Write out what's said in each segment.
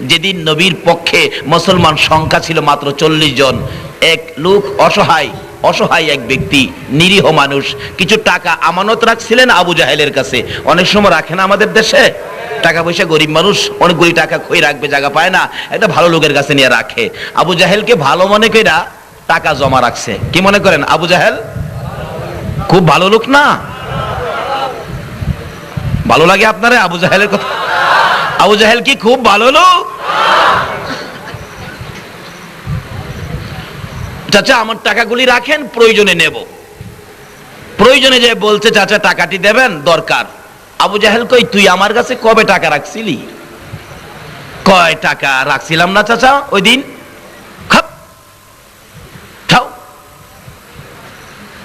যেদিন নবীর পক্ষে মুসলমান সংখ্যা ছিল মাত্র চল্লিশ জন, এক লোক অসহায় অসহায় এক ব্যক্তি, নিরীহ মানুষ, কিছু টাকা আমানত রাখছিলেন আবু জাহেলের কাছে। অনেক সময় রাখে না আমাদের দেশে? টাকা পয়সা গরিব মানুষ অনেকগুলি টাকা খই রাখবে, জায়গা পায় না, একটা ভালো লোকের কাছে নিয়ে রাখে। আবু জাহেলকে ভালো মনে কইরা টাকা জমা রাখছে। কি মনে করেন আবু জাহেল? খুব ভালো লোক না? ভালো লাগে আপনারা আবু জাহেলের কথা? আবু জাহেল কি খুব ভালো লোক চাচা, আমার টাকাগুলি রাখেন, প্রয়োজনে নেব। প্রয়োজনে যে বলছে, চাচা, টাকাটি দেবেন, দরকার। আবু জাহেল কই, তুই আমার কাছে কবে টাকা রাখছিলি? কয় টাকা রাখছিলাম না, চাচা, ওই দিন?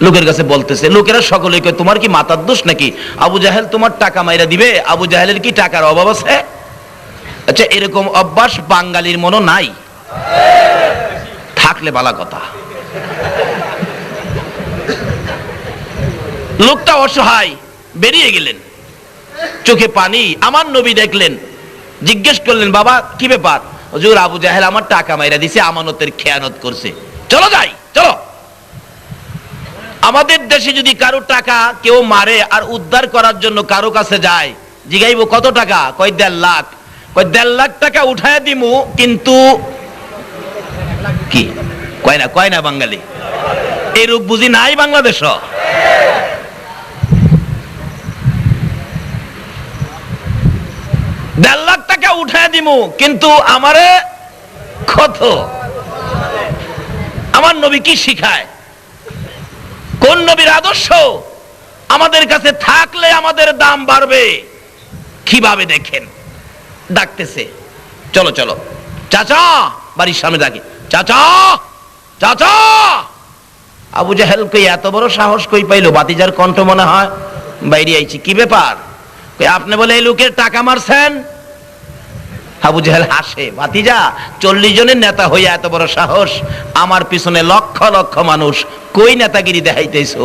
লোকের কাছে বলতেছে, লোকেরা সকলে তোমার কি মাথার দোষ নাকি? আবু জাহেল তোমার টাকা মাইরা দিবে? আবু জাহেলের কি টাকার অভাব আছে? আচ্ছা এরকম অভ্যাস বাঙালির মনো নাই। থাকলে বালা কথা। লোকটা অসহায়, বেরিয়ে গেলেন। চোখে পানি, আমার নবী দেখলেন। জিজ্ঞেস করলেন, বাবা, কি ব্যাপার? হুজুর, আবু জাহেল আমার টাকা মাইরা দিছে, আমানতের খেয়ানত করছে। চলো যাই, চলো। আমাদের দেশে যদি কারও টাকা কেউ মারে আর উদ্ধার করার জন্য কারও কাছে যায়, জিগাইব কত টাকা? কয় দেড় লাখ। কয়, দেড় লাখ টাকা উঠায় দিমু, কিন্তু কি? কয় না কয় না বাঙালি? এই রূপ বুঝি নাই বাংলাদেশ? দেড় লাখ টাকা উঠায় দিমু, কিন্তু আমারে কত আমার নবী কি শিখায়? কোন নবীর আদর্শ? আমাদের কাছে থাকলে আমাদের দাম বাড়বে। কীভাবে দেখেন? ডাকতেছে। চলো চলো। চাচা, বাড়ির সামনে ডাকে চাচা চাচা! আবু জাহেল কই এত বড় সাহস কই পাইলো? বাতিজার কণ্ঠ মনে হয়, বাইরে আইছি। কি ব্যাপার? আপনি বলে এই লোকের টাকা মারছেন? আবু জাহেল হাসে, ভাতিজা, চল্লিশ জনের নেতা হইয়া এত বড় সাহস? আমার পিছনে লক্ষ লক্ষ মানুষ। কই নেতাগিরি দেখাইতেছো?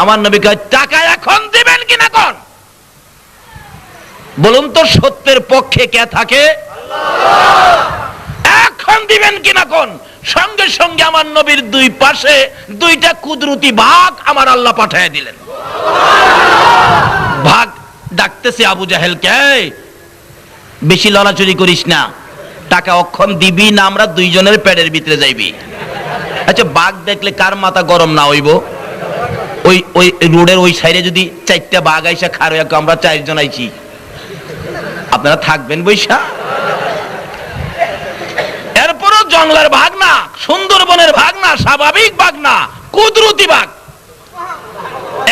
আমার নবী কয়, টাকা এখন দিবেন কিনা কোন? বলুন তো সত্যের পক্ষে কে থাকে? এখন দিবেন কিনা কোন? সঙ্গে সঙ্গে আমার নবীর দুই পাশে দুইটা কুদরতি ভাগ আমার আল্লাহ পাঠায় দিলেন। ভাগ ডাকতেছে আবু জাহেল কে? বেশি লড়াচুরি করিস না। টাকা অক্ষণ দিবি না আমরা দুইজনের প্যাডের ভিতরে যাইবি। আচ্ছা বাঘ দেখলে কার মাথা গরম না হইব? ওই ওই রোডের ওই সাইডে যদি চারটা বাঘ আইসা খার আমরা চারজন আইছি। আপনারা থাকবেন বৈশা। এরপরও জঙ্গলের ভাগ না, সুন্দরবনের ভাগ না, স্বাভাবিক ভাগ না, কুদরতি ভাগ।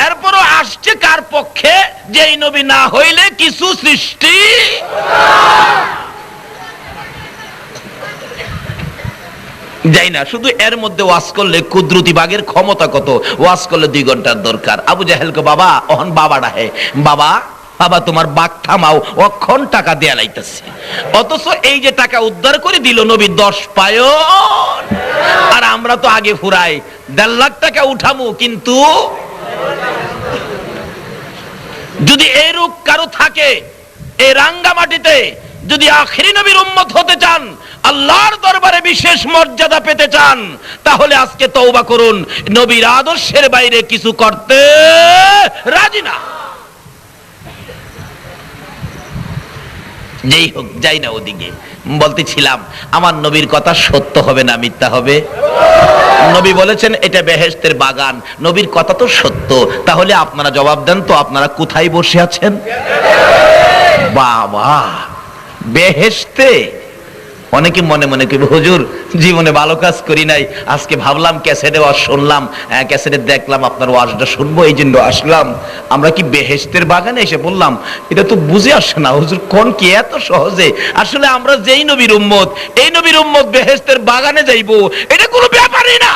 এরপরও আসছে কার পক্ষে, যেই নবী না হইলে কিছু সৃষ্টি যাই না, শুধু এর মধ্যে ওয়াজ করলে কুদরতি বাগের ক্ষমতা কত? ওয়াজ করলে দুই ঘণ্টার দরকার। আবু জাহেলকে বাবা, অহন বাবা ডাহে বাবা বাবা তোমার বাঘ থামাও, অক্ষণ টাকা দেয়া লাইতেছে। অথচ এই যে টাকা উদ্ধার করে দিল নবী দশ পায়ন। আর আমরা তো আগে ফুরাই, দেড় লাখ টাকা উঠামু, কিন্তু যদি এই রূপ কারও থাকে, এই রাঙ্গা মাটিতে, যদি আখিরি নবীর উম্মত হতে চান, আল্লাহর দরবারে বিশেষ মর্যাদা পেতে চান, তাহলে আজকে তওবা করুন। নবীর আদর্শের বাইরে কিছু করতে রাজি না। যেই হোক, যাই না ওদিকে। বলতেছিলাম, আমার নবীর কথা সত্য হবে না মিথ্যা হবে? নবী বলেছেন, এটা বেহেস্তের বাগান। নবীর কথা তো সত্য। তাহলে আপনারা জবাব দেন তো, আপনারা কোথায় বসে আছেন? বাবা, বেহেশতে অনেকে মনে মনে করি হুজুর জীবনে ভালো কাজ করি নাই। আজকে ভাবলাম ক্যাসেটে ওয়াজ শুনলাম হ্যাঁ, ক্যাসেটে দেখলাম আপনার ওয়াজটা শুনব এই জন্য আসলাম। আমরা কি বেহেশতের বাগানে এসে বললাম এটা তো বুঝে আসে না হুজুর কোন কি এত সহজে? আসলে আমরা যেই নবীর উম্মত এই নবীর উম্মত বেহেশতের বাগানে যাইবো এটা কোনো ব্যাপারই না।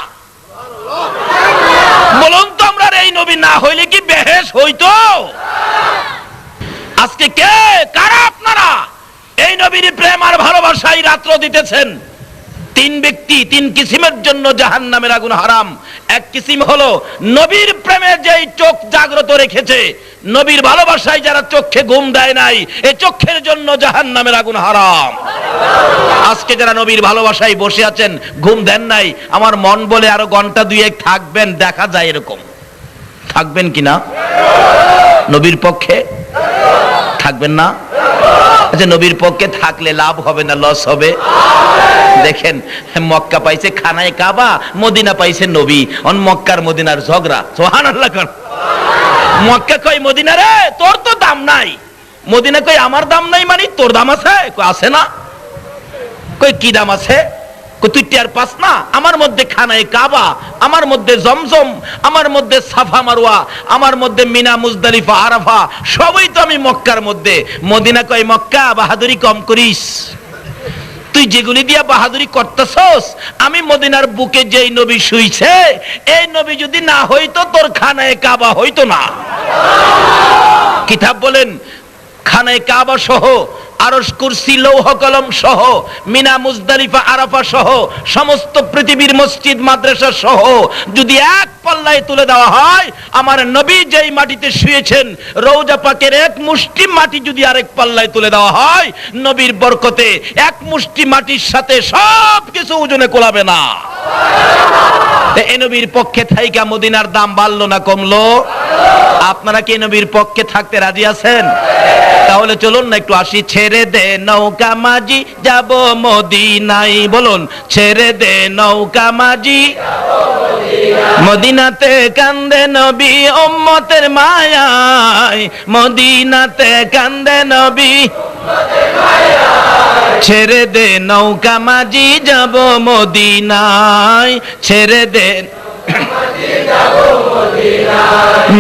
বলুন তো আমরা এই নবী না হইলে কি বেহেশ হইতো? আজকে কে? কারা এই নবীর প্রেম আর ভালোবাসাই রাত্র দিতেছেন। তিন ব্যক্তি, তিন কিসিমের জন্য জাহান নামের আগুন হারাম। এক কিসিম হলো নবীর প্রেমে যেই চোখ জাগ্রত রেখেছে। নবীর ভালোবাসায় যারা চোখে ঘুম দেয় নাই এই চোখের জন্য জাহান নামের আগুন হারাম। আজকে যারা নবীর ভালোবাসায় বসে আছেন, ঘুম দেন নাই, আমার মন বলে আরও ঘণ্টা দুয়েক থাকবেন, দেখা যায় এরকম। থাকবেন কিনা নবীর পক্ষে? থাকবেন না? আচ্ছা নবীর পক্ষে থাকলে লাভ হবে না লস হবে। দেখেন, মক্কা পাইছে খানায় কাবা, মদিনা পাইছে নবী। অন মক্কার মদিনার ঝগড়া সোহান আল্লাহ। মক্কা কই মদিনা রে, তোর তো দাম নাই। মদিনা কই আমার দাম নাই মানে তোর দাম আছে? আছে না। কই কি দাম আছে? তুই পাস না? আমার মধ্যে খানায় কাবা, আমার মধ্যে জমজম, আমার মধ্যে সাফা মারওয়া আমার মধ্যে মিনা, মুজদালিফা, আরাফা, সবই তো আমি মক্কার মধ্যে। মদিনা কই মক্কা, বাহাদুরি কম করিস। তুই যেগুলি দিয়া বাহাদুরি করতেছস, আমি মদিনার বুকে যেই নবী শুইছে, এই নবী যদি না হইতো, তোর খানায় কাবা হইতো না। কিতাব বলেন, খানায় কাবা সহ আরস কুরসি লৌহ কলম সহ মিনা মুজদালিফা আরাফা সহ সমস্ত পৃথিবীর মসজিদ, মাদ্রাসা সহ যদি এক পাল্লায় তুলে দেওয়া হয়, আমার নবী যেই মাটিতে শুয়েছেন রৌজা পাকের এক মুষ্টি মাটি যদি আরেক পাল্লায় তুলে দেওয়া হয়, নবীর বরকতে এক মুষ্টি মাটির সাথে সব কিছু ওজনে কোলাবে না। এ নবীর পক্ষে থাইকা মদিনার দাম বাড়লো না কমলো? আপনারা কি নবীর পক্ষে থাকতে রাজি আছেন? তাহলে চলুন না একটু আসি, ছেড়ে দে নৌকা মাঝি, যাব মদিনাই বলুন, ছেড়ে দে নৌকা মাঝি মদিনাতে কান্দে নবী উম্মতের মায়ায়। মদিনাতে কান্দে নবী ছেড়ে দে নৌকা মাঝি যাব মদিনায়। ছেড়ে দে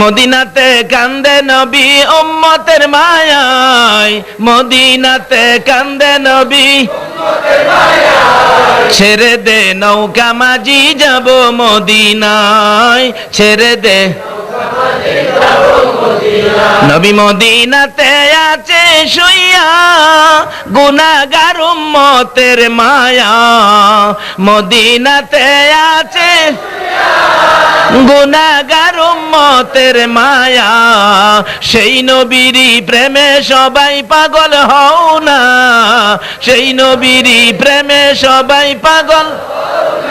মদিনাতে কান্দে নবী উম্মতের মায়ায়। মদিনাতে কান্দে নবী ছেড়ে দে নৌকা মাঝি যাব মদিনায়। ছেড়ে দে নবী মদিনাতে আছে শুইয়া গুনাগার উম্মতের মায়া। মদিনাতে আছে গুনাগার উম্মতের মায়া। সেই নবীরই প্রেমে সবাই পাগল হও না। সেই নবীরই প্রেমে সবাই পাগল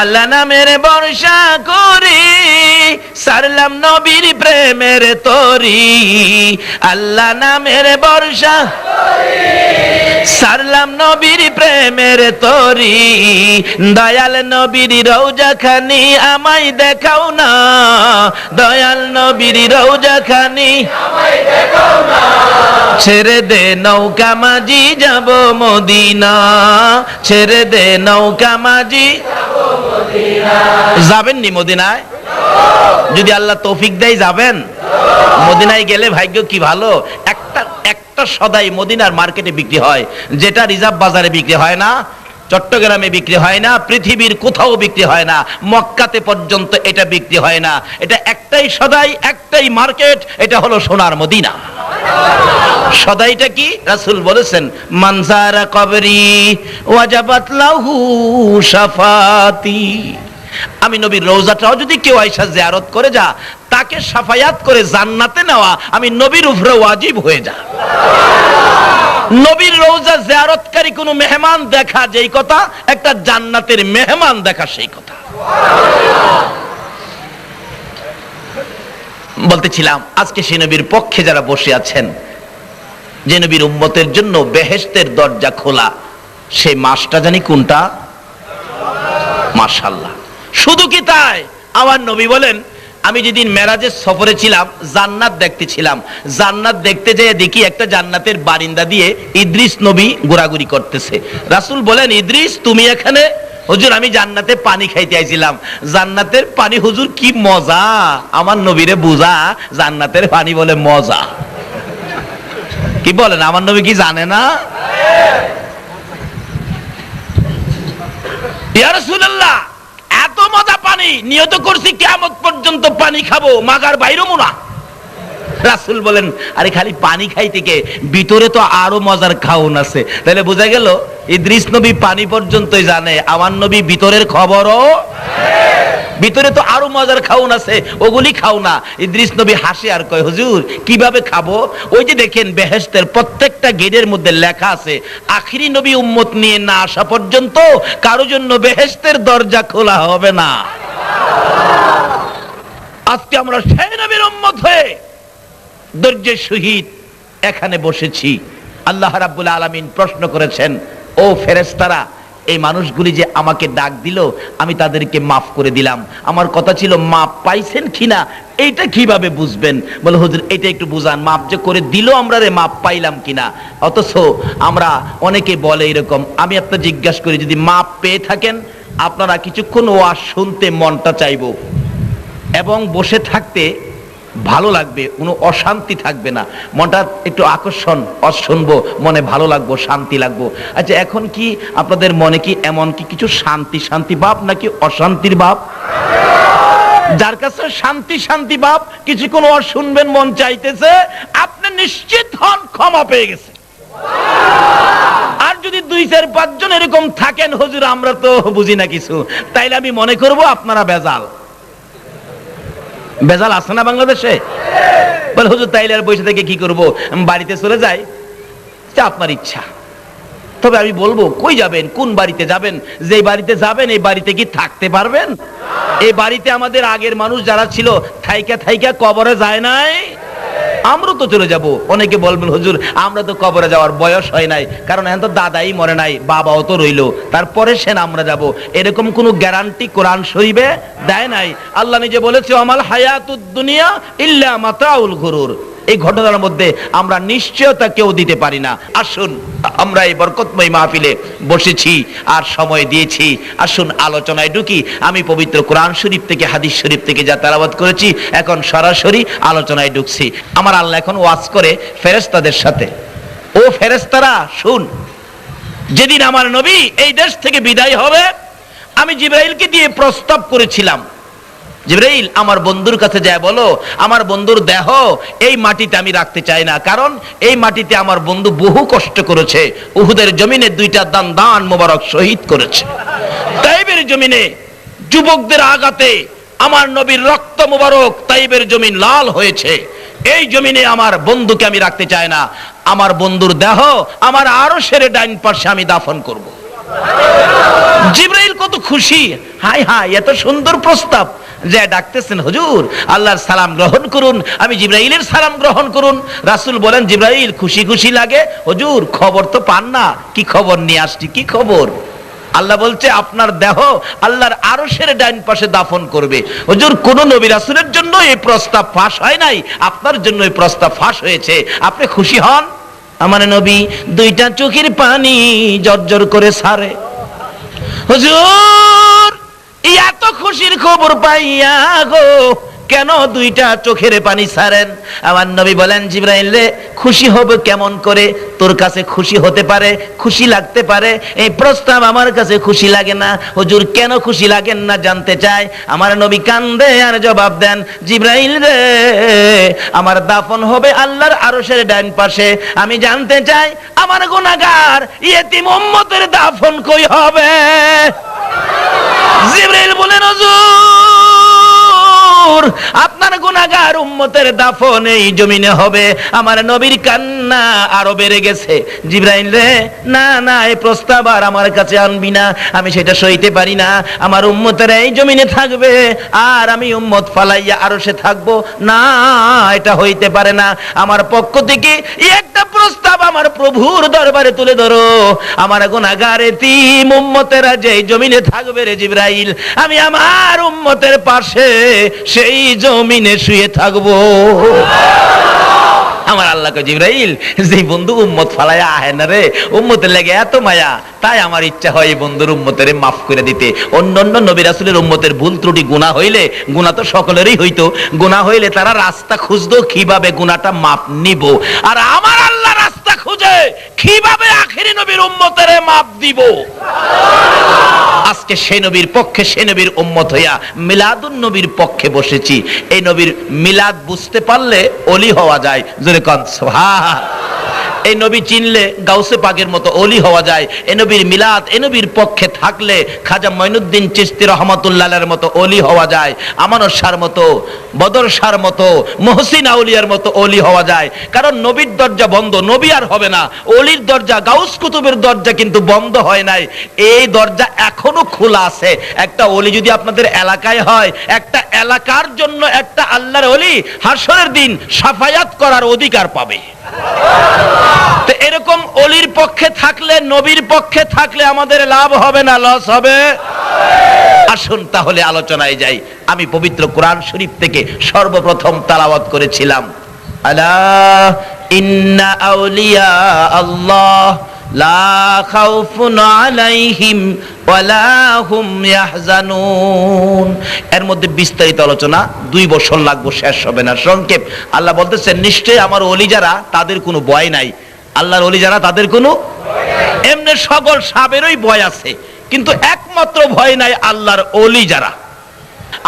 আল্লাহ নামের বর্ষা করি, সারলাম নবীর প্রেমের তরি। আল্লাহ নামের বর্ষা সারলাম নবীর প্রেমের তরি। দয়াল নবীর রৌজা খানি আমায় দেখাও না, দয়াল নবীর রৌজা খানি ছেড়ে দে নৌকা মাঝি, যাব মদিনা। ছেড়ে দে নৌকা মাঝি যাবেন নি মদিনায়? যদি আল্লাহ তৌফিক দেয় যাবেন। মদিনায় গেলে ভাগ্য কি ভালো? একটা একটা সদাই মদিনার মার্কেটে বিক্রি হয়। যেটা রিজার্ভ বাজারে বিক্রি হয় না, চট্টগ্রামে বিক্রি হয় না, পৃথিবীর কোথাও বিক্রি হয় না, মক্কাতে পর্যন্ত এটা বিক্রি হয় না। এটা একটাই সদাই, একটাই মার্কেট, এটা হলো সোনার মদিনা। সদাইটা কি? রাসূল বলেছেন মানজারা কবরি, ওয়াজাবাত লাহু শাফাতি। আমি নবীর রোজাটাও যদি কেউ আইসা জিয়ারত করে যা, তাকে সাফায়াত করে জান্নাতে নেওয়া, আমি নবীর উপরে ওয়াজিব হয়ে যা। নবীর রোজা জিয়ারতকারী কোন মেহমান দেখা যেই কথা, একটা জান্নাতের মেহমান দেখা সেই কথা। বলতেছিলাম, আজকে সে নবীর পক্ষে যারা বসে আছেন যে নবীর উম্মতের জন্য বেহেশতের দরজা খোলা সেই মাসটা জানি কোনটা? মাশাল্লাহ শুধু কি তাই? আমার নবী বলেন, আমি যেদিন মেরাজের সফরে ছিলাম, জান্নাত দেখতে ছিলাম। জান্নাত দেখতে যেয়ে দেখি একটা জান্নাতের বারিন্দা দিয়ে ইদ্রিস নবী ঘোরাঘুরি করতেছে। রাসুল বলেন, ইদ্রিস, তুমি এখানে? হুজুর, আমি জান্নাতে পানি খাইতে আইছিলাম। জান্নাতের পানি, হুজুর, কি মজা! আমার নবীরে বুঝা, জান্নাতের পানি বলে মজা। কি বলেন, আমার নবী কি জানে না? এত মজা পানি, নিয়ত করছি কিয়ামত পর্যন্ত পানি খাব, মাগার বাইরও না রাসূল বলেন, আরে খালি পানি খাই থেকে ভিতরে তো আরও মজার খাওন আছে। তাহলে বোঝা গেল, ইদ্রিস নবী পানি পর্যন্তই জানে, আমার নবী ভিতরের খবরও ভিতরে তো আরও মজার খাউন আছে, ওগুলি খাও না। ইদ্রিস নবী হাসে আর কয়, হুজুর, কীভাবে খাব? ওই যে দেখেন, বেহেশতের প্রত্যেকটা গেটের মধ্যে লেখা আছে, আখিরি নবী উম্মত নিয়ে না আসা পর্যন্ত কারও জন্য বেহেশতের দরজা খোলা হবে না। আজকে আমরা সেই নবীর উম্মত হয়ে ধৈর্যের সহিত এখানে বসেছি। আল্লাহ রাব্বুল আলামিন প্রশ্ন করেছেন, ও ফেরেশতারা এই মানুষগুলি যে আমাকে ডাক দিল, আমি তাদেরকে মাফ করে দিলাম। আমার কথা ছিল মাপ পাইছেন কিনা এইটা কীভাবে বুঝবেন? বলে, হুজুর, এটা একটু বুঝান, মাপ যে করে দিল আমরা রে, মাপ পাইলাম কিনা অথচ আমরা অনেকে বলে এরকম। আমি আপনার জিজ্ঞাসা করি, যদি মাপ পেয়ে থাকেন, আপনারা কিছুক্ষণ ওয়াজ শুনতে মনটা চাইব এবং বসে থাকতে ভালো লাগবে, কোনো অশান্তি থাকবে না। মনটা একটু আকর্ষণ অস শুনব, মনে ভালো লাগবো, শান্তি লাগবো। আচ্ছা এখন কি আপনাদের মনে কি এমন কি কিছু শান্তি শান্তি ভাব নাকি অশান্তির ভাব? যার কাছে শান্তি শান্তি ভাব কিছুক্ষণ ওর শুনবেন মন চাইতেছে, আপনি নিশ্চিত হন ক্ষমা পেয়ে গেছে। আর যদি দুই চার, পাঁচজন এরকম থাকেন, হুজুর, আমরা তো বুঝি না কিছু। তাইলে আমি মনে করব আপনারা বেজাল। বেজাল আছে না বাংলাদেশে? বলে, হুজুর, তাইলে আর বসে থেকে কি করব? বাড়িতে চলে যাই। আপনার ইচ্ছা। তবে আমি বলব, কই যাবেন? কোন বাড়িতে যাবেন? যে বাড়িতে যাবেন, এই বাড়িতে কি থাকতে পারবেন? এই বাড়িতে আমাদের আগের মানুষ যারা ছিল, থাইকা থাইকা কবরে যায় নাই। আমরা তো চলে যাব। অনেকে বলবেন, হুজুর, আমরা তো কবরে যাওয়ার বয়স হয় নাই। কারণ এখন তো দাদাই মরে নাই, বাবাও তো রইল। তারপরে সেন আমরা যাব। এরকম কোনো গ্যারান্টি কোরআন শরীফে দেয় নাই। আল্লাহ নিজে বলেছে আমাল হায়াতুদ দুনিয়া ইল্লা মাতাউল ঘুরুর এই ঘটনার মধ্যে আমরা নিশ্চয়তা কেউ দিতে পারি না। আসুন, আমরা এই বরকতময় মাহফিলে বসেছি আর সময় দিয়েছি। আসুন, আলোচনায় ঢুকি। আমি পবিত্র কোরআন শরীফ থেকে, হাদিস শরীফ থেকে যা তালাবাদ করেছি, এখন সরাসরি আলোচনায় ঢুকছি। আমার আল্লাহ এখন ওয়াজ করে ফেরেস্তাদের সাথে। ও ফেরেস্তারা শুন, যেদিন আমার নবী এই দেশ থেকে বিদায় হবে, আমি জিব্রাইলকে দিয়ে প্রস্তাব করেছিলাম। জিব্রাইল, আমার বন্ধুর কাছে যায়, বলো, আমার বন্ধুর দেহ এই মাটিতে আমি রাখতে চাই না, কারণ এই মাটিতে আমার বন্ধু বহু কষ্ট করেছে। উহুদের জমিনে দুইটা দান দান মোবারক শহীদ করেছে। তাইবের জমিনে যুবকদের আঘাতে আমার নবীর রক্ত মোবারক তাইবের জমিন লাল হয়েছে। এই জমিনে আমার বন্ধুকে আমি রাখতে চাই না। আমার বন্ধুর দেহ আমার আরও সেরে ডাইন পাশে আমি দাফন করব। জিব্রাইল কত খুশি। হাই হাই এত সুন্দর প্রস্তাব। যে ডাকতেছেন, হুজুর, আল্লাহর সালাম গ্রহণ করুন, আমি জিব্রাইলের সালাম গ্রহণ করুন। রাসূল বলেন, জিব্রাইল খুশি খুশি লাগে, হুজুর, খবর তো পান না, কি খবর নিয়ে আসছি, কি খবর? আল্লাহ বলছে, আপনার দেহ আল্লাহর আরশের ডাইন পাশে দাফন করবে। হুজুর, কোন নবী রাসূলের জন্য এই প্রস্তাব ফাঁস হয় নাই? আপনার জন্য এই প্রস্তাব ফাঁস হয়েছে। আপনি খুশি হন? আমার নবী দুইটা চোখের পানি জর্জর করে সারে। হুজুর! এত খুশির খবর পাইয়া গো, কেন দুইটা চোখের পানি ছাড়েন? আমার নবী বলেন, জিব্রাইল রে, খুশি হবে কেমন করে? তোর কাছে খুশি হতে পারে, খুশি লাগতে পারে? এই প্রস্তাব আমার কাছে খুশি লাগে না। হুজুর, কেন খুশি লাগেন না জানতে চাই? আমার নবী কান্দে আর জবাব দেন, জিব্রাইল রে, আমার দাফন হবে আল্লাহর আরশের ডান পাশে। আমি জানতে চাই, আমার গুনাহগার ইয়েতিম উম্মতের দাফন কই হবে? জিব্রাইল বলেন হুজুর, আপনার গুনাহগার উম্মতের দাফন এই জমিনে হবে। আমার নবীর কান্না আরও বেড়ে গেছে। জিব্রাইল রে, না না এই প্রস্তাব আর আমার কাছে আনবি না। আমি সেটা সইতে পারি না। আমার উম্মতের এই জমিনে থাকবে। আর আমি উম্মত ফালাইয়া আরও সে থাকব। না, এটা হইতে পারে না। আমার পক্ষ থেকে একটা প্রস্তাব আমার প্রভুর দরবারে তুলে ধরো। আমার গুনাহগার এতিম উম্মতেরা যে জমিনে থাকবে রে জিব্রাইল, আমি আমার উম্মতের পাশে সেই জমিনে শুয়ে থাকব। আমার আল্লাহকে জিব্রাইল যে বন্ধু উম্মত ফালায়া আহে না রে, উম্মতের লেগে এত মায়া তাই আমার ইচ্ছা হয় এই বন্ধুর উম্মতের মাফ করে দিতে। অন্য অন্য নবী রাসূলের উম্মতের ভুল ত্রুটি গুনাহ হইলে, গুনাহ তো সকলেরই হইতো। গুনাহ হইলে তারা রাস্তা খুঁজতো, কীভাবে গুনাহটা মাপ নিব? আর আমার আল্লাহ রাস্তা খুঁজে, কীভাবে আখেরি নবীর উম্মতের মাপ দিব? আজকে সেই নবীর পক্ষে সেই নবীর উম্মত হইয়া মিলাদুন নবীর পক্ষে বসেছি। এই নবীর মিলাদ বুঝতে পারলে অলি হওয়া যায়। জোরে কন, সুবহান। এই নবী চিনলে গাউসে পাকের মতো অলি হওয়া যায়। এ নবীর মিলাদ, এ নবীর পক্ষে থাকলে খাজা মঈনুদ্দিন চিস্তি রহমতুল্লাহের মতো অলি হওয়া যায়। আমানত শাহর মতো, বদর শাহর মতো, মহসিন আউলিয়ার মতো অলি হওয়া যায়। কারণ নবীর দরজা বন্ধ, নবী আর হবে না। অলির দরজা, গাউস কুতুবের দরজা কিন্তু বন্ধ হয় নাই। এই দরজা এখনও খোলা আছে। একটা অলি যদি আপনাদের এলাকায় হয়, একটা এলাকার জন্য একটা আল্লাহর অলি হাসরের দিন সাফায়াত করার অধিকার পাবে। তো এরকম অলির পক্ষে থাকলে, নবীর পক্ষে থাকলে আমাদের লাভ হবে না, লস হবে? আসুন তাহলে আলোচনায় যাই। আমি পবিত্র কোরআন শরীফ থেকে সর্বপ্রথম তালাওয়াত করেছিলাম। আলা ইন্না আউলিয়া আল্লাহ লা খাউফুন আলাইহিম ওয়ালা হুম ইয়াহজানুন। এর মধ্যে বিস্তারিত আলোচনা দুই বছর লাগবে, শেষ হবে না। সংক্ষেপ, আল্লাহ বলতেছেন, নিশ্চয়ই আমার অলি যারা, তাদের কোনো ভয় নাই। আল্লাহর অলি যারা, তাদের কোনো এমনি সকল সাবেরই ভয় আছে। কিন্তু একমাত্র ভয় নাই আল্লাহর অলি যারা।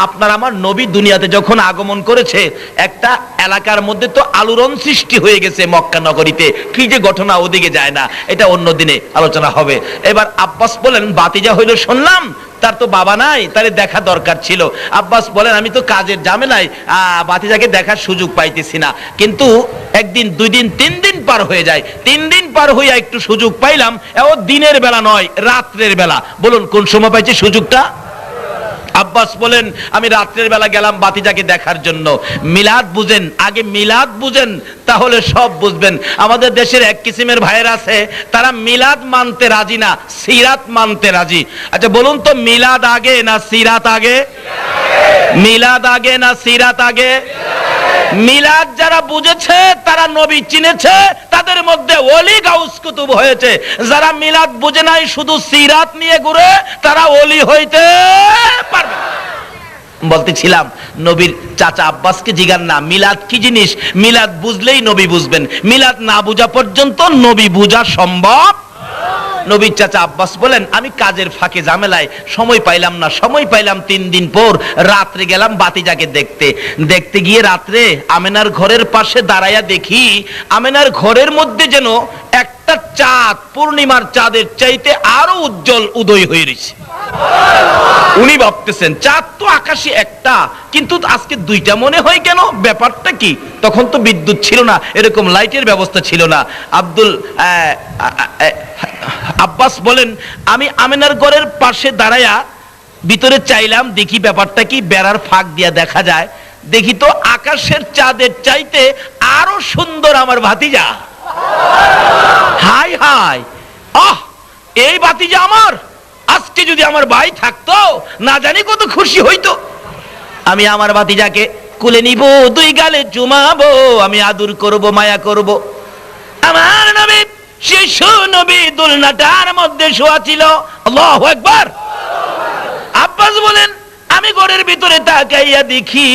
আপনার আমার নবী দুনিয়াতে যখন আগমন করেছে, একটা এলাকার মধ্যে তো আলোড়ন সৃষ্টি হয়ে গেছে মক্কা নগরীতে। কি যে ঘটনা ওদিকে যায় না, এটা অন্য দিনে আলোচনা হবে। এবার আব্বাস বলেন, বাতিজা হইল, শুনলাম, তার তো বাবা নাই, তাহলে দেখা দরকার ছিল। আব্বাস বলেন, আমি তো কাজের জামেলায় বাতিজাকে দেখার সুযোগ পাইতেছি না। কিন্তু একদিন, দুই দিন, তিন দিন পার হয়ে যায়। তিন দিন পার হইয়া একটু সুযোগ পাইলাম ও দিনের বেলা নয়, রাত্রের বেলা। বলুন, কোন সময় পাইছে সুযোগটা? আব্বাস বলেন, আমি রাত্রের বেলা গেলাম বাতিজাকে দেখার জন্য। মিলাদ বুঝেন, আগে মিলাদ বুঝেন, তাহলে সব বুঝবেন। আমাদের দেশের এক কিসিমের ভাইয়ের আছে, তারা মিলাদ মানতে রাজি না, সিরাত মানতে রাজি। আচ্ছা বলুন তো, মিলাদ আগে না সিরাত আগে? মিলাদ আগে না সিরাত আগে? মিলাদ যারা বুঝেছে, তারা নবী চিনেছে, তাদের মধ্যে অলি গাউস কুতুব হয়েছে। যারা মিলাদ বুঝে নাই, শুধু সিরাত নিয়ে ঘুরে, তারা অলি হইতে পারবে বলতেছিলাম, নবীর চাচা আব্বাসকে জিগান না, মিলাদ কি জিনিস? মিলাদ বুঝলেই নবী বুঝবেন। মিলাদ না বুঝা পর্যন্ত নবী বুঝা সম্ভব নবীর চাচা আব্বাস বলেন, আমি কাজের ফাঁকে ঝামেলায় সময় পাইলাম না, সময় পাইলাম তিন দিন পর, রাত্রে গেলাম বাতিজাকে দেখতে। দেখতে গিয়ে রাত্রে আমেনার ঘরের পাশে দাঁড়াইয়া দেখি, আমেনার ঘরের মধ্যে যেন একটা চাঁদ, পূর্ণিমার চাঁদের চাইতে আরও উজ্জ্বল উদয় হয়ে রয়েছে উনি ভাবতেছেন, চাঁদ তো আকাশে একটা, কিন্তু আজকে দুইটা মনে হয় কেন? ব্যাপারটা কি? তখন তো বিদ্যুৎ ছিল না, এরকম লাইটের ব্যবস্থা ছিল না। আব্দুল আব্বাস বলেন, আমি আমিনার ঘরের পাশে দাঁড়ায়া ভিতরে চাইলাম, দেখি ব্যাপারটা কি, বেড়ার ফাঁক দিয়া দেখা যায়। দেখি তো আকাশের চাঁদের চাইতে আরও সুন্দর আমার ভাতিজা। হাই হাই, আহ, এই ভাতিজা আমার। আজকে যদি আমার ভাই থাকতো, না জানি কত খুশি হইতো। আমি আমার বাতিজাকে কুলে নিব, দুই গালে চুমাবো আমি আদর করব, মায়া করব। আমার নবী, শিশু নবী দুলনাটার মধ্যে শোয়া ছিল। আল্লাহু একবার আব্বাস বলেন, আমি ঘরের ভিতরে তাকাইয়া দেখি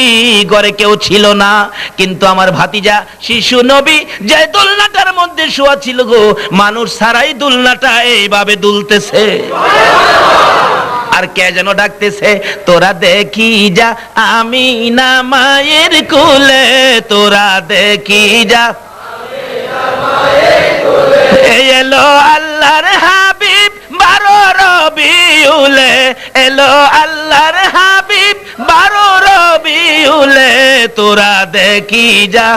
ঘরে কেউ ছিল না। কিন্তু আমার ভাতিজা শিশু নবী যে দোলনাটার মধ্যে শোয়া ছিল গো, মানুষ ছাড়াই দোলনাটা এইভাবে দুলতেছে। আর কে যেন ডাকতেছে, তোরা দেখি যা, আমি না মায়ের কুলে, তোরা দেখি যা। এলো আল্লাহর হাবিব, বারো রবি উলে এলো আল্লাহর হাবিব, বারো রবি উলে তোরা দেখি যা।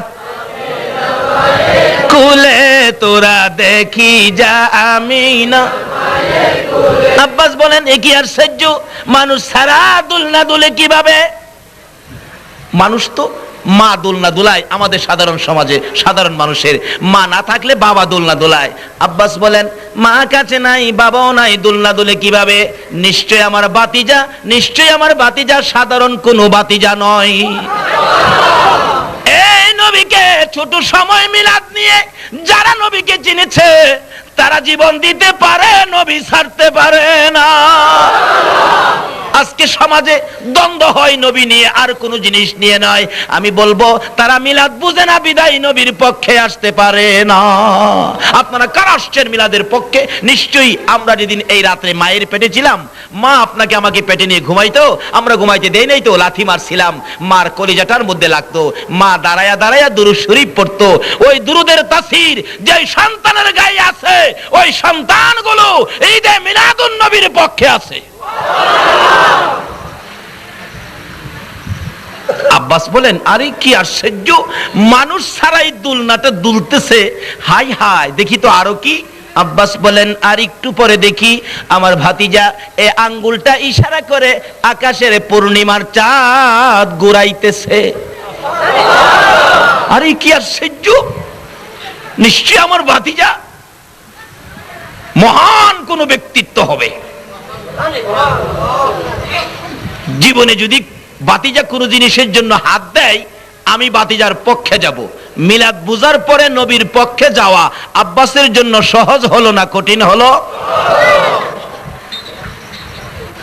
কুলে তোরা দেখি যা আমি না। আব্বাস বলেন, এ কি আর সহ্য? মানুষ সারা দুলনা দুলে কীভাবে? মানুষ তো মা দোলনা দোলায়। আমাদের সাধারণ সমাজে সাধারণ মানুষের মা না থাকলে বাবা দোলনা দোলায়। আব্বাস বলেন, মা কাছে নাই, বাবাও নাই দোলনা দোলে কীভাবে? নিশ্চয় আমার বাতিজা নিশ্চয় আমার বাতিজা সাধারণ কোনো বাতিজা নয়। এই নবীকে ছোট সময় মিলাদ নিয়ে যারা নবীকে চিনেছে, তারা জীবন দিতে পারে, নবী ছাড়তে পারে না। আজকে সমাজে দ্বন্দ্ব হয় নবী নিয়ে, আর কোনো জিনিস নিয়ে নয়। আমি বলব, তারা মিলাদ বুঝে না, বিদায় নবীর পক্ষে আসতে পারে না। আপনারা কারা আসছেন মিলাদের পক্ষে? নিশ্চয়ই আমরা যেদিন এই রাত্রে মায়ের পেটে ছিলাম, মা আপনাকে আমাকে পেটে নিয়ে ঘুমাইতো, আমরা ঘুমাইতে দেই নাই তো, লাথি মারছিলাম। মার কলিজাটার মধ্যে লাগতো, মা দাঁড়ায়া দাঁড়ায়া দুরু শরীফ পড়তো। ওই দুরুদের তাসির যে সন্তানের গায়ে আছে, ওই সন্তানগুলো এই যে মিলাদুন নবীর পক্ষে আছে। আব্বাস বলেন, আরে কি আশ্চর্য, মানুষ ছাড়াই দুলনাটা দুলতেছে। হাই হাই, দেখি তো আরও কি? আব্বাস বলেন, আর একটু পরে দেখি, আমার ভাতিজা এ আঙ্গুলটা ইশারা করে আকাশের পূর্ণিমার চাঁদ ঘুরাইতেছে। আরে কি আশ্চর্য নিশ্চয় আমার ভাতিজা মহান কোন ব্যক্তিত্ব হবে। জীবনে যদি বাতিজা কোনো জিনিসের জন্য হাত দেয়, আমি বাতিজার পক্ষে যাব। মিলাদ বুজার পরে নবীর পক্ষে যাওয়া আব্বাসের জন্য সহজ হলো না, কঠিন হলো?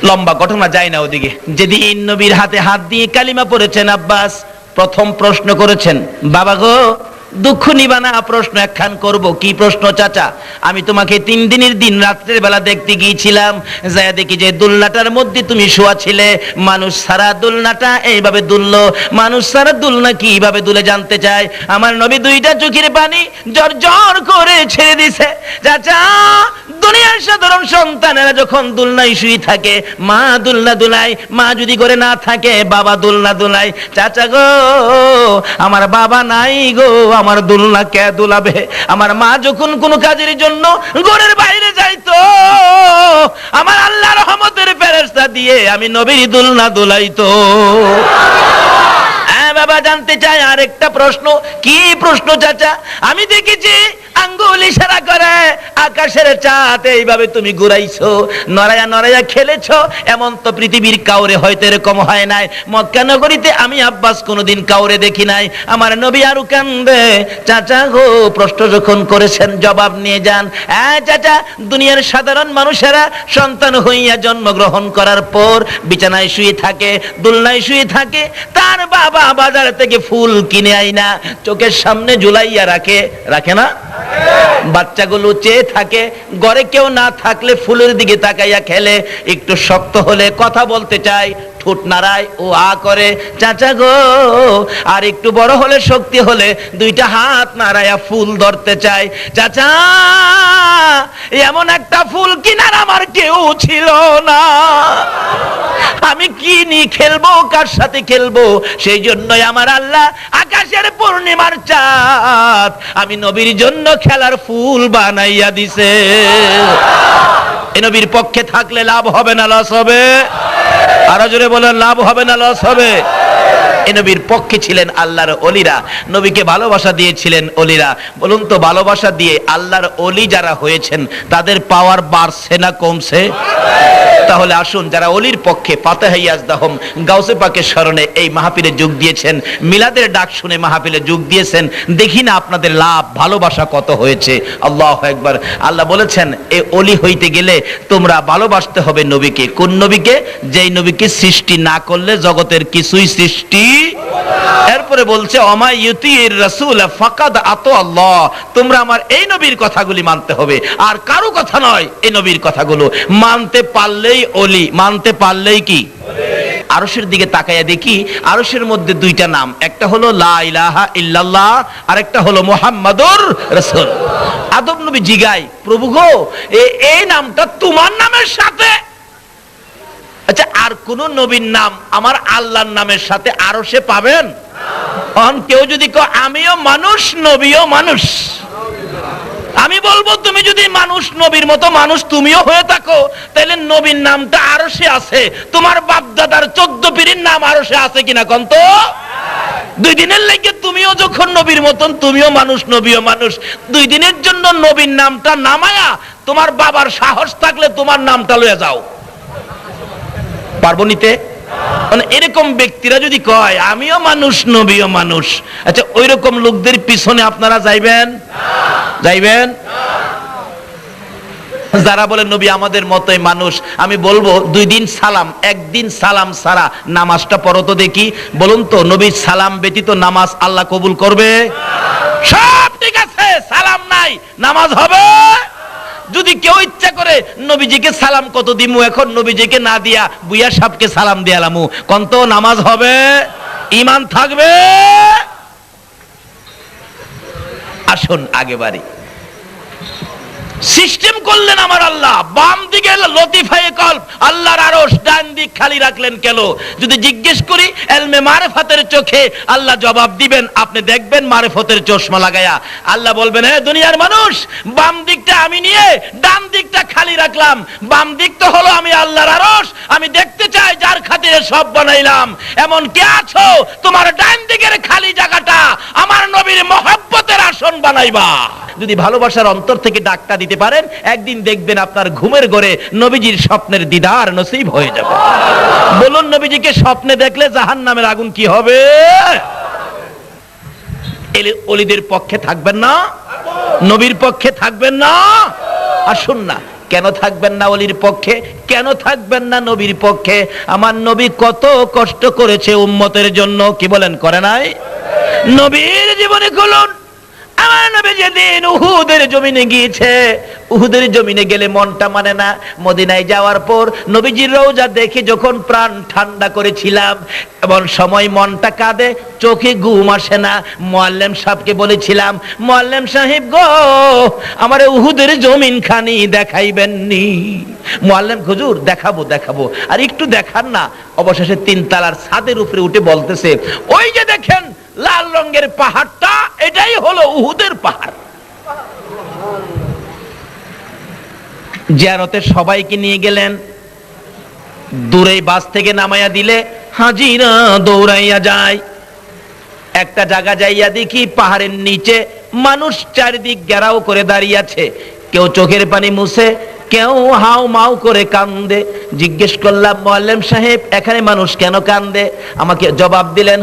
লম্বা ঘটনা যায় না ওদিকে। যেদিন নবীর হাতে হাত দিয়ে কালিমা পড়েছেন আব্বাস, প্রথম প্রশ্ন করেছেন, বাবা গো দুঃখ নিবানা প্রশ্ন একখান করব। কি প্রশ্ন, চাচা? আমি তোমাকে তিন দিনের দিন, রাত্রের বেলা দেখতে গিয়েছিলাম। যায় দেখি যে দুলনাটার মধ্যে তুমি শোয়া ছিলে। মানুষ সারা দুলনাটা এইভাবে দুলল। মানুষ সারা দুলনা কীভাবে দুলে জানতে চায়? আমার নবী দুইটা চোখের পানি জর জর করে ছেড়ে দিছে। চাচা দুনিয়ার সাধারণ সন্তানেরা যখন দুলনায় শুয়ে থাকে, মা দুলনা দুলাই মা যদি করে না থাকে, বাবা দুলনা দুলাই চাচা গো, আমার বাবা নাই গো, আমার দুলনা কে দুলাবে? আমার মা যখন কোনো কাজের জন্য ঘরের বাইরে যাইতো, আমার আল্লাহ রহমতের ফেরেশতা দিয়ে আমি নবীর দুলনা দুলাইতো। বাবা জানতে চাই আরেকটা প্রশ্ন। কি প্রশ্ন, চাচা? আমি দেখেছি আঙ্গুল ইশারা করে, আকাশের চাঁদ, এইভাবে তুমি ঘুরাইছো, নড়াইয়া নড়াইয়া খেলেছো, এমন তো পৃথিবীর কাউরে হয়তো এরকম হয় নাই। মক্কা নগরীতে আমি আব্বাস কোনোদিন কাউরে দেখি নাই। আমার নবী আরও কান্দে, চাচা গো, প্রশ্ন যখন করেছেন, জবাব নিয়ে যান। হ্যাঁ চাচা, দুনিয়ার সাধারণ মানুষেরা সন্তান হইয়া জন্মগ্রহণ করার পর বিছানায় শুয়ে থাকে, দুলনায় শুয়ে থাকে, তার বাবা বাজার থেকে ফুল কিনে আইনা চোখের সামনে ঝুলাইয়া রাখে রাখে না? বাচ্চাগুলো চেয়ে থাকে, ঘরে কেউ না থাকলে ফুলের দিকে তাকাইয়া খেলে, একটু শক্ত হলে কথা বলতে চায় ঠোঁট নাড়ায়, ও আ করে, চাচা গো, আর একটু বড় হলে শক্তি হলে দুইটা হাত নাড়ায়া ফুল ধরতে চায় চাচা, এমন একটা ফুল কিনার আমার কেউ ছিল না। আমি কি নিয়ে খেলব, কার সাথে খেলব? সেই জন্যই আমার আল্লাহ আকাশের পূর্ণিমার চাঁদ। আমি নবীর জন্য খেলার ফুল বানাইয়া দিছে। এ নবীর পক্ষে থাকলে লাভ হবে না, লস হবে। আরও জোরে বলেন লাভ হবে না লস হবে। এ নবীর পক্ষে ছিলেন আল্লাহর অলিরা। নবীকে ভালোবাসা দিয়েছিলেন অলিরা। বলুন তো, ভালোবাসা দিয়ে আল্লাহর অলি যারা হয়েছেন, তাদের পাওয়ার বাড়ছে না কমছে? তাহলে আসুন, যারা অলির পক্ষে ফাতেহাইয়াজদাহম গাউসে পাকের স্মরণে এই মাহফিলে যোগ দিয়েছেন, মিলাদের ডাক শুনে মাহফিলে যোগ দিয়েছেন, দেখি না আপনাদের লাভ, ভালোবাসা কত হয়েছে। আল্লাহ একবার আল্লাহ বলেছেন, এ অলি হইতে গেলে তোমরা ভালোবাসতে হবে নবীকে। কোন নবীকে? যেই নবীকে সৃষ্টি না করলে জগতের কিছুই সৃষ্টি এরপরে বলছে অমা ইউতির রাসূল ফাকাদ আতো আল্লাহ। তোমরা আমার এই নবীর কথাগুলি মানতে হবে। আর কারও কথা নয় এই নবীর কথাগুলো। মানতে পারলেই অলি, মানতে পারলেই কি? আরশের দিকে তাকাইয়া দেখি, আরশের মধ্যে দুইটা নাম। একটা হলো লা ইল্লাল্লাহ আর একটা হলো মুহাম্মাদুর রাসূল। আদম নবী জিগাই, প্রভু গো এই নামটা তোমার নামের সাথে? আচ্ছা আর কোন নবীর নাম আমার আল্লাহর নামের সাথে আরও সে পাবেন? কেউ যদি আমিও মানুষ, নবীও মানুষ। আমি বলব, তুমি যদি মানুষ, নবীর মতো মানুষ, তুমিও হয়ে থাকো। তাহলে নবীর নামটা আরও সে আছে। তোমার বাপ দাদার চোদ্দ পীরের নাম আরও সে আছে কিনা কন্ত দুই দিনের লেগে তুমিও যখন নবীর মতন, তুমিও মানুষ, নবীও মানুষ। দুই দিনের জন্য নবীর নামটা নামায়া তোমার বাবার সাহস থাকলে তোমার নামটা লয়ে যাও। পারব নিতে? মানে এরকম ব্যক্তিরা যদি কয়, আমিও মানুষ, নবীও মানুষ। আচ্ছা ওই রকম লোকদের পিছনে আপনারা যাইবেন? যাইবেন? যারা বলে, নবী আমাদের মতোই মানুষ। আমি বলব, দুই দিন সালাম, একদিন সালাম সারা নামাজটা পড়ো তো দেখি। বলুন তো, নবীর সালাম ব্যতীত নামাজ আল্লাহ কবুল করবে? সব ঠিক আছে, সালাম নাই, নামাজ হবে? যদি কেউ ইচ্ছা করে, নবীজিকে সালাম কত দিমু? এখন নবীজিকে না দিয়া বুয়া সাপকে সালাম দিয়ালামু। কন্ত নামাজ হবে? ইমান থাকবে? আসুন, আগে বাড়ি। সিস্টেম করলেন আমার আল্লাহ। বাম দিকে লতিফায়ে কল্প আল্লাহর আরশ ডান দিক খালি রাখলেন কেন? যদি জিজ্ঞেস করি, এলমে মারেফাতের চোখে আল্লাহ জবাব দিবেন, আপনি দেখবেন মারেফতের চশমা লাগায়া। আল্লাহ বলবেন হ্যাঁ দুনিয়ার মানুষ, বাম দিকটা আমি নিয়ে, ডান দিকটা খালি রাখলাম। বাম দিক তো হলো আমি আল্লাহর আরশ। আমি দেখতে চাই যার খাতিরে সব বানাইলাম। এমন কে আছো? তোমার ডান দিকের খালি জায়গাটা আমার নবীর মহব্বতের আসন বানাইবা। যদি ভালোবাসার অন্তর থেকে ডাকটা দিতে পারেন, একদিন দেখবেন আপনার ঘুমের ঘরে নবীজির স্বপ্নের দিদার নসিব হয়ে যাবে। বলুন নবীজিকে স্বপ্নে দেখলে জাহান নামের আগুন কি হবে? অলিদের পক্ষে থাকবেন না, নবীর পক্ষে থাকবেন না। আসুন না, কেন থাকবেন না অলির পক্ষে? কেন থাকবেন না নবীর পক্ষে? আমার নবী কত কষ্ট করেছে উম্মতের জন্য, কি বলেন, করে নাই? নবীর জীবনে খুলুন। আমার নবী যেদিন উহুদের জমিনে গিয়েছে, উহুদের জমিনে গেলে মনটা মানে না। মদিনায় যাওয়ার পর নবীজির দেখে যখন প্রাণ ঠান্ডা করেছিলাম, এমন সময় মনটা কাঁদে, চোখে ঘুম আসে না। মোয়াল্লেম সাহেবকে বলেছিলাম, মোয়াল্লেম সাহেব গো, আমার উহুদের জমিন খানি দেখাইবেন নি মোয়াল্লেম, হুজুর, দেখাবো দেখাবো। আর একটু দেখান না। অবশেষে তিন তালার ছাদের উপরে উঠে বলতেছে, ওই যে দেখেন লাল রঙের পাহাড়টা, এটাই হলো উহুদের পাহাড়। জিয়ারতে সবাইকে নিয়ে গেলেন। দূরে বাস থেকে নামাইয়া দিলে, হাজিরা দৌড়াইয়া যায়। একটা জায়গা যাইয়া দেখি পাহাড়ের নিচে মানুষ চারিদিক গেরাও করে দাঁড়িয়ে আছে। কেউ চোখের পানি মুছে, কেউ হাও মাও করে কান্দে। জিজ্ঞেস করলাম, মোয়াল্লেম সাহেব, এখানে মানুষ কেন কান্দে? আমাকে জবাব দিলেন